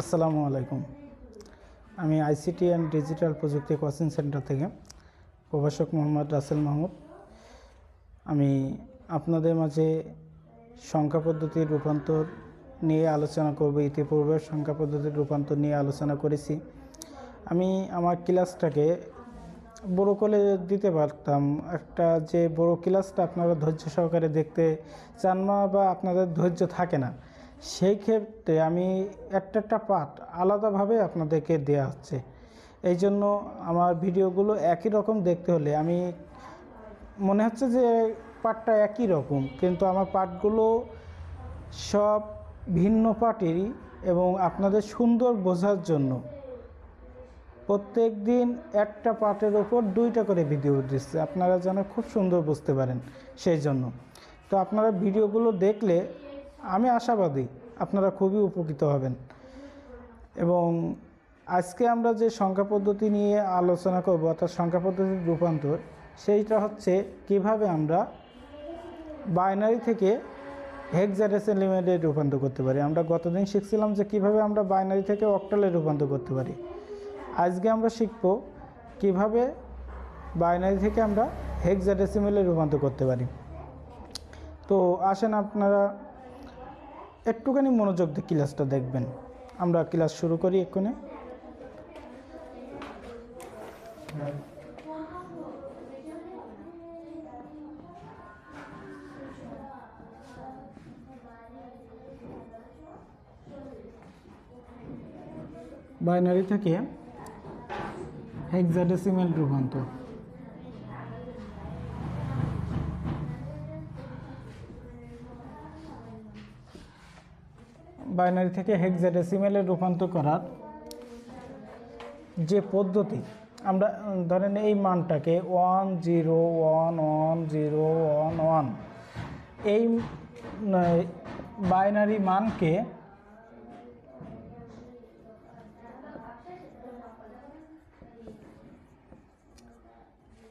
আসসালামু আলাইকুম। আমি আইসিটি অ্যান্ড ডিজিটাল প্রযুক্তি কোচিং সেন্টার থেকে প্রভাষক মোহাম্মদ রাসেল মাহমুদ। আমি আপনাদের মাঝে সংখ্যা পদ্ধতির রূপান্তর নিয়ে আলোচনা করব। ইতিপূর্বে সংখ্যা পদ্ধতির রূপান্তর নিয়ে আলোচনা করেছি। আমি আমার ক্লাসটাকে বড় করে দিতে পারতাম। একটা যে বড় ক্লাসটা আপনারা ধৈর্য সহকারে দেখতে চান না বা আপনাদের ধৈর্য থাকে না। সেই ক্ষেত্রে আমি একটা একটা পার্ট আলাদাভাবে আপনাদেরকে দেওয়া হচ্ছে। এই জন্য আমার ভিডিওগুলো একই রকম দেখতে হলে আমি মনে হচ্ছে যে পার্টটা একই রকম, কিন্তু আমার পার্টগুলো সব ভিন্ন পার্টেরই এবং আপনাদের সুন্দর বোঝার জন্য। প্রত্যেক দিন একটা পার্টের ওপর দুইটা করে ভিডিও দিচ্ছে আপনারা যেন খুব সুন্দর বুঝতে পারেন সেই জন্য। তো আপনারা ভিডিওগুলো দেখলে আমি আশাবাদী আপনারা খুবই উপকৃত হবেন। এবং আজকে আমরা যে সংখ্যা পদ্ধতি নিয়ে আলোচনা করব, অর্থাৎ সংখ্যা পদ্ধতির রূপান্তর, সেইটা হচ্ছে কীভাবে আমরা বাইনারি থেকে হেক্সাডেসিমেলে রূপান্তর করতে পারি। আমরা গতদিন শিখছিলাম যে কীভাবে আমরা বাইনারি থেকে অক্টালে রূপান্তর করতে পারি। আজকে আমরা শিখব কীভাবে বাইনারি থেকে আমরা হেক্সাডেসিমেলে রূপান্তর করতে পারি। তো আসেন আপনারা একটুখানি মনোযোগ দিয়ে ক্লাসটা দেখবেন। আমরা ক্লাস শুরু করি এক্ষুনি। বাইনারি থেকে হেক্সাডেসিমেল রূপান্তর। বাইনারি থেকে হেক্সাডেসিমেলে রূপান্তর করার যে পদ্ধতি, আমরা ধরেন এই মানটাকে one zero one one zero one one এই বাইনারি মানকে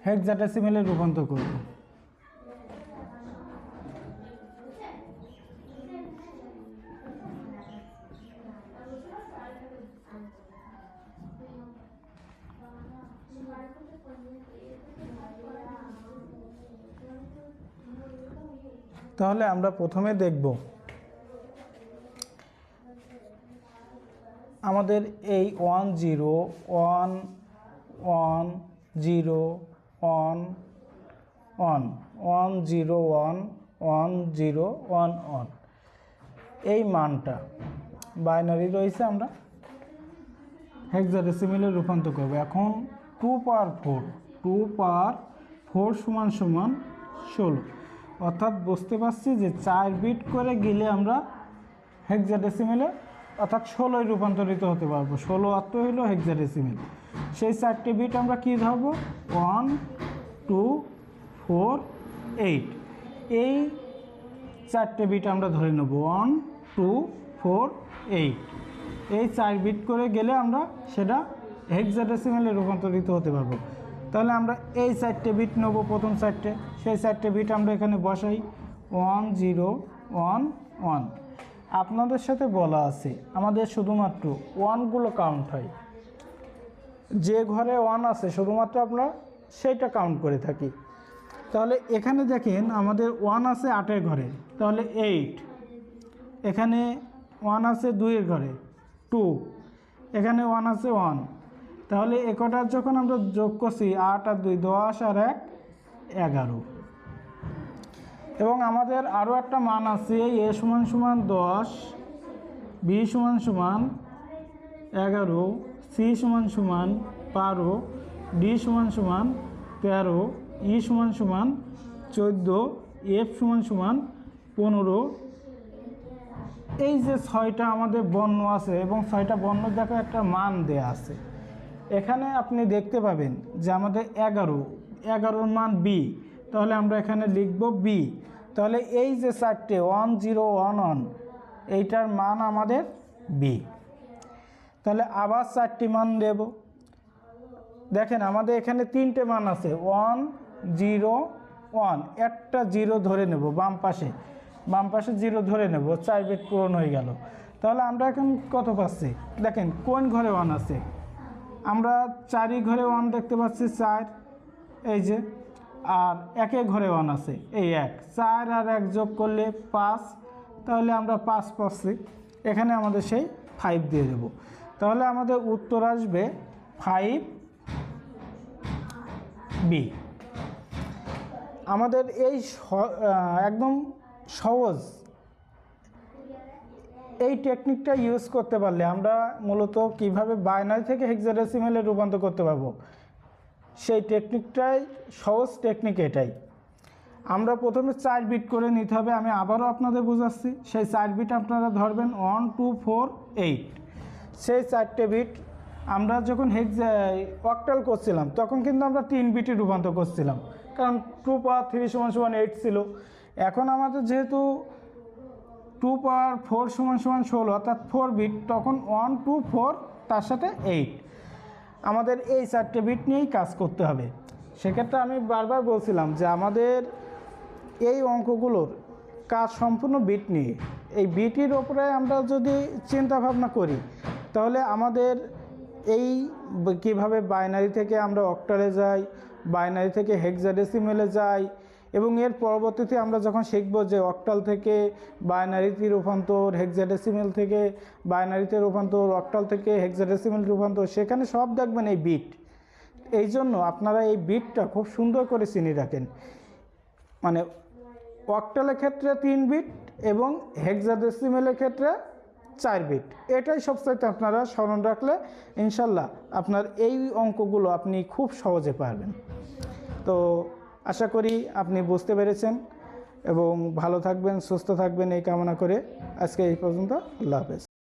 হেক্সাডেসিমেলে রূপান্তর করব। তাহলে আমরা প্রথমে দেখব আমাদের এই one zero one one zero one one one zero one one zero one one. এই মানটা বাইনারি রয়েছে আমরা হেক্সাডেসিমেলে রূপান্তর করব। এখন two power four two power four সমান সমান ষোলো। অর্থাৎ বুঝতে পারছি যে চার বিট করে গেলে আমরা হেক্সাডেসিমেলে অর্থাৎ ষোলোয় রূপান্তরিত হতে পারব। ষোলো অর্থ হইল হেক্সাডেসিমেল সেই চারটে বিট আমরা কী ধরবো? ওয়ান টু ফোর এইট এই চারটে বিট আমরা ধরে নেব। ওয়ান টু ফোর এইট এই চার বিট করে গেলে আমরা সেটা হেক্সাডেসিমেলে রূপান্তরিত হতে পারব। তাহলে আমরা এই চারটে বিট নেব প্রথম চারটে। সেই চারটে বিট আমরা এখানে বসাই। ওয়ান জিরো ওয়ান ওয়ান আপনাদের সাথে বলা আছে, আমাদের শুধুমাত্র ওয়ানগুলো কাউন্ট হয়। যে ঘরে ওয়ান আছে, শুধুমাত্র আমরা সেইটা কাউন্ট করে থাকি। তাহলে এখানে দেখেন, আমাদের ওয়ান আছে আটের ঘরে, তাহলে এইট এখানে ওয়ান আছে দুইয়ের ঘরে টু এখানে ওয়ান আছে ওয়ান তাহলে একটার যখন আমরা যোগ করছি, আট আর দুই, দশ আর এক, এগারো। এবং আমাদের আরও একটা মান আছে এ সমান সমান দশ, বি সমান সমান এগারো, সি সমান সমান বারো, ডি সমান সমান তেরো, ই সমান সমান চোদ্দ, এফ সমান সমান পনেরো। এই যে ছয়টা আমাদের বর্ণ আছে এবং ছয়টা বর্ণ দেখো একটা মান দেয়া আছে। এখানে আপনি দেখতে পাবেন যে আমাদের এগারো, এগারোর মান বি। তাহলে আমরা এখানে লিখব বি। তাহলে এই যে চারটে ওয়ান জিরো ওয়ান ওয়ান এইটার মান আমাদের বি তাহলে আবার চারটি মান দেব। দেখেন আমাদের এখানে তিনটে মান আছে ওয়ান জিরো ওয়ান একটা জিরো ধরে নেব বাম পাশে। বাম পাশে জিরো ধরে নেব, চার বিট পূরণ হয়ে গেল। তাহলে আমরা এখন কত পাচ্ছি? দেখেন, কোন ঘরে ওয়ান আছে? আমরা চারি ঘরে ওয়ান দেখতে পাচ্ছি, চার। এই যে আর একে ঘরে ওয়ান আছে। এই এক। চার আর এক যোগ করলে পাঁচ। তাহলে আমরা পাঁচ পাচ্ছি। এখানে আমাদের সেই ফাইভ দিয়ে দেব। তাহলে আমাদের উত্তর আসবে ফাইভ বি আমাদের এই একদম সহজ। এই টেকনিকটা ইউজ করতে পারলে আমরা মূলত কীভাবে বাইনারি থেকে হেক্সাডেসিমেলে রূপান্তর করতে পারব? সেই টেকনিকটাই সহজ টেকনিক এটাই। আমরা প্রথমে চার বিট করে নিতে হবে, আমি আবারও আপনাদের বোঝাচ্ছি। সেই চার বিট আপনারা ধরবেন ওয়ান টু ফোর এইট সেই চারটে বিট আমরা যখন হেক্স অক্টাল করছিলাম, তখন কিন্তু আমরা তিন বিটে রূপান্তর করছিলাম। কারণ টু পাওয়ার থ্রি সমান সমান এইট ছিল। এখন আমাদের যেহেতু টু পাওয়ার ফোর সমান সমান ষোলো, অর্থাৎ ফোর বিট তখন ওয়ান টু ফোর তার সাথে এইট আমাদের এই চারটে বিট নিয়েই কাজ করতে হবে। সেক্ষেত্রে আমি বারবার বলছিলাম যে আমাদের এই অঙ্কগুলোর কাজ সম্পূর্ণ বিট নিয়ে। এই বিটির ওপরে আমরা যদি চিন্তা ভাবনা করি, তাহলে আমাদের এই কীভাবে বাইনারি থেকে আমরা অক্টারে যাই বাইনারি থেকে হেক্সাডেসিমেলে যাই এবং এর পরবর্তীতে আমরা যখন শিখব যে অক্টাল থেকে বাইনারিতে রূপান্তর হেক্সাডেসিমেল থেকে বাইনারিতে রূপান্তর অক্টাল থেকে হেক্সাডেসিমেল রূপান্তর, সেখানে সব দেখবেন এই বিট এই জন্য আপনারা এই বিটটা খুব সুন্দর করে চিনি রাখেন। মানে অক্টালের ক্ষেত্রে তিন বিট এবং হেক্সাডেসিমেলের ক্ষেত্রে চার বিট এটাই সবচাইতে আপনারা স্মরণ রাখলে ইনশাল্লাহ আপনার এই অঙ্কগুলো আপনি খুব সহজে পারবেন। তো আশা করি আপনি বুঝতে পেরেছেন এবং ভালো থাকবেন, সুস্থ থাকবেন, এই কামনা করে আজকে এই পর্যন্ত। আল্লাহ হাফেজ।